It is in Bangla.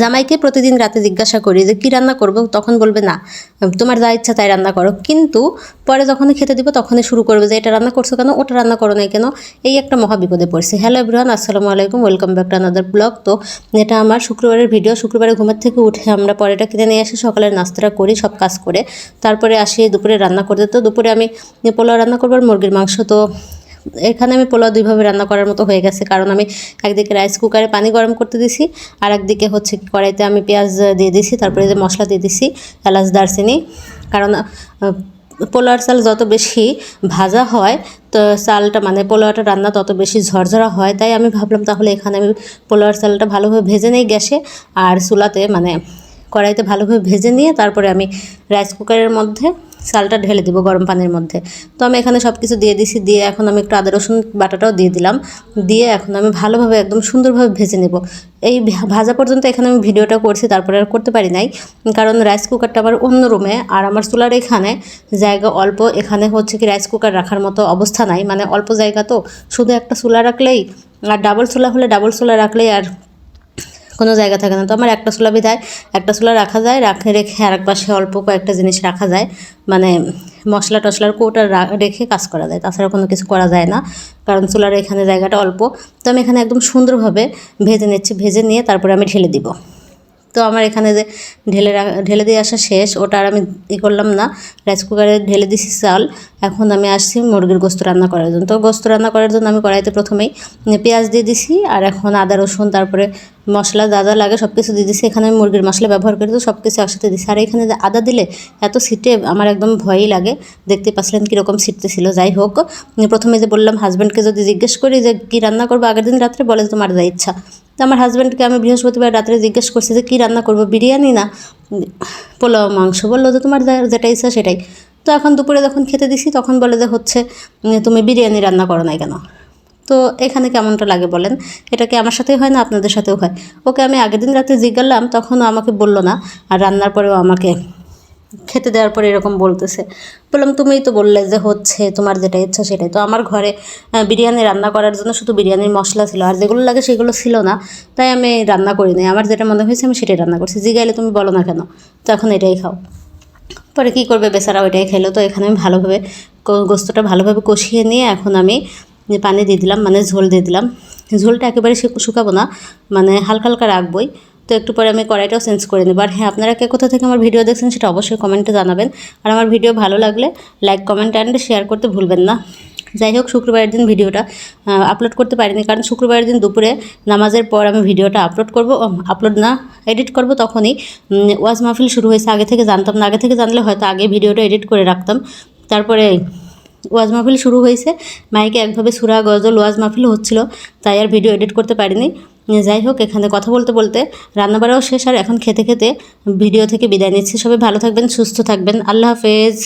জামাইকে প্রতিদিন রাতে জিজ্ঞাসা করি যে, কী রান্না করব? তখন বলবে, না, তোমার যা ইচ্ছা তাই রান্না করো। কিন্তু পরে যখনই খেতে দিব, তখনই শুরু করবে যে, এটা রান্না করছ কেন? ওটা রান্না করো নাই কেন? এই একটা মহা বিপদে পড়ছি। হ্যালো এভরিওয়ান আসসালামু আলাইকুম welcome back to another blog তো এটা আমার শুক্রবারের ভিডিও শুক্রবারে ঘুমের থেকে উঠে আমরা পরেটা কিনে নিয়ে আসি সকালের নাস্তাটা করি, সব কাজ করে। তারপরে আসি দুপুরে রান্না করতে। তো দুপুরে আমি পোলাও রান্না করব আর মুরগির মাংস। তো এখানে আমি পোলাও দুইভাবে রান্না করার মতো হয়ে গেছে। কারণ আমি একদিকে রাইস কুকারে পানি গরম করতে দিছি, আর একদিকে হচ্ছে কড়াইতে আমি পেঁয়াজ দিয়ে দিছি, তারপরে যে মশলা দিয়ে দিছি, এলাচ, দারচিনি। কারণ পোলাওয়ার চাল যত বেশি ভাজা হয়, তো চালটা মানে পোলাওটা রান্না তত বেশি ঝরঝরা হয়। তাই আমি ভাবলাম তাহলে এখানে আমি পোলাওয়ার চালটা ভালোভাবে ভেজে নেই গ্যাসে, আর চুলাতে মানে কড়াইতে ভালোভাবে ভেজে নিয়ে তারপরে আমি রাইস কুকারের মধ্যে চালটা ঢেলে দিব গরম পানির মধ্যে। তো আমি এখানে সব কিছু দিয়ে দিছি, দিয়ে এখন আমি একটু আদা, রসুন বাটাটাও দিয়ে দিলাম। দিয়ে এখন আমি ভালোভাবে একদম সুন্দরভাবে ভেজে নেব। এই ভাজা পর্যন্ত এখানে আমি ভিডিওটা করছি, তারপরে আর করতে পারি নাই। কারণ রাইস কুকারটা আমার অন্য রুমে আর আমার চুলার এখানে জায়গা অল্প। এখানে হচ্ছে কি রাইস কুকার রাখার মতো অবস্থা নাই। মানে অল্প জায়গা তো। শুধু একটা চুলা রাখলেই, আর ডাবল চুলা হলে ডাবল চুলা রাখলেই আর কোনো জায়গা থাকে না। তো আমার একটা চুলা বিধায়, একটা চুলা রাখা যায়, রাখে রেখে আর এক পাশে অল্প কয়েকটা জিনিস রাখা যায়। মানে মশলা টশলার কোটা রেখে কাজ করা যায়। তাছাড়া কোনো কিছু করা যায় না, কারণ চুলার এখানে জায়গাটা অল্প। তো আমি এখানে একদম সুন্দরভাবে ভেজে নিচ্ছি, ভেজে নিয়ে তারপরে আমি ঢেলে দিব। তো আমার এখানে যে ঢেলে ঢেলে দিয়ে আসা শেষ, ওটা আর আমি ই করলাম না। রাইস কুকারে ঢেলে দিছি চাল। এখন আমি আসছি মুরগির গোস্ত রান্না করার জন্য। তো গোস্ত রান্না করার জন্য আমি কড়াইতে প্রথমেই পেঁয়াজ দিয়ে দিছি, আর এখন আদা, রসুন, তারপরে মশলা যা যা লাগে সব কিছু দিয়ে দিছি। এখানে আমি মুরগির মশলা ব্যবহার করি তো সব কিছু একসাথে দিছি। আর এখানে যে আদা দিলে এত সিটে আমার একদম ভয়ই লাগে। দেখতে পাচ্ছিলেন কীরকম সিটতে ছিল। যাই হোক, প্রথমে যে বললাম হাজব্যান্ডকে যদি জিজ্ঞেস করি যে কী রান্না করব, আগের দিন রাত্রে বলে তোমার যা ইচ্ছা। তো আমার হাজব্যান্ডকে আমি বৃহস্পতিবার রাত্রে জিজ্ঞেস করছি যে, কী রান্না করব, বিরিয়ানি না পোলাও, মাংস? বলল যে, তোমার যেটা ইচ্ছা সেটাই। তো এখন দুপুরে যখন খেতে দিছি, তখন বলে যে, হচ্ছে তুমি বিরিয়ানি রান্না করো নাই কেন? তো এখানে কেমনটা লাগে বলেন? এটা কি আমার সাথেই হয় না আপনাদের সাথেও হয়? ওকে আমি আগের দিন রাতে জিজ্ঞাসলাম তখনও আমাকে বলল না। আর রান্নার পরেও আমাকে খেতে দেওয়ার পরে এরকম বলতেছে। বললাম, তুমিই তো বললে যে হচ্ছে, তোমার যেটা ইচ্ছা সেটাই। তো আমার ঘরে বিরিয়ানি রান্না করার জন্য শুধু বিরিয়ানির মশলা ছিল, আর যেগুলো লাগে সেগুলো ছিল না। তাই আমি রান্না করি নাই। আমার যেটা মনে হয়েছে আমি সেটাই রান্না করছি। জিগাইলে তুমি বলো না কেন? তো এখন এটাই খাও। পরে কী করবে বেচারা? ওইটাই খেলো। তো এখানে আমি ভালোভাবে গোস্তটা ভালোভাবে কষিয়ে নিয়ে এখন আমি পানি দিয়ে দিলাম মানে ঝোল দিয়ে দিলাম। ঝোলটা একেবারে শুকাবো না মানে হালকা হালকা রাখবই। তো একটু পরে আমি কড়াইটাও চেঞ্জ করে নেব। আর হ্যাঁ আপনারা কে কোথা থেকে আমার ভিডিও দেখছেন সেটা অবশ্যই কমেন্টে জানাবেন। আর আমার ভিডিও ভালো লাগলে লাইক কমেন্ট অ্যান্ড শেয়ার করতে ভুলবেন না। যাই হোক, শুক্রবারের দিন ভিডিওটা আপলোড করতে পারিনি কারণ শুক্রবারের দিন দুপুরে নামাজের পর আমি ভিডিওটা আপলোড করব। আপলোড না এডিট করব তখনই। ওয়াজ মাহফিল শুরু হয়েছে, আগে থেকে জানতাম না। আগে থেকে জানলে হয়তো আগে ভিডিওটা এডিট করে রাখতাম। তারপরে ওয়াজ মাহফিল শুরু হয়েছে মাইকে একভাবে সুরা গজল ওয়াজ মাহফিল হচ্ছিল, তাই আর ভিডিও এডিট করতে পারিনি। যাই হোক, এখানে কথা বলতে বলতে রান্নাবাড়াও শেষ, আর এখন খেতে খেতে ভিডিও থেকে বিদায় নিচ্ছি। সবাই ভালো থাকবেন, সুস্থ থাকবেন। আল্লাহ হাফেজ।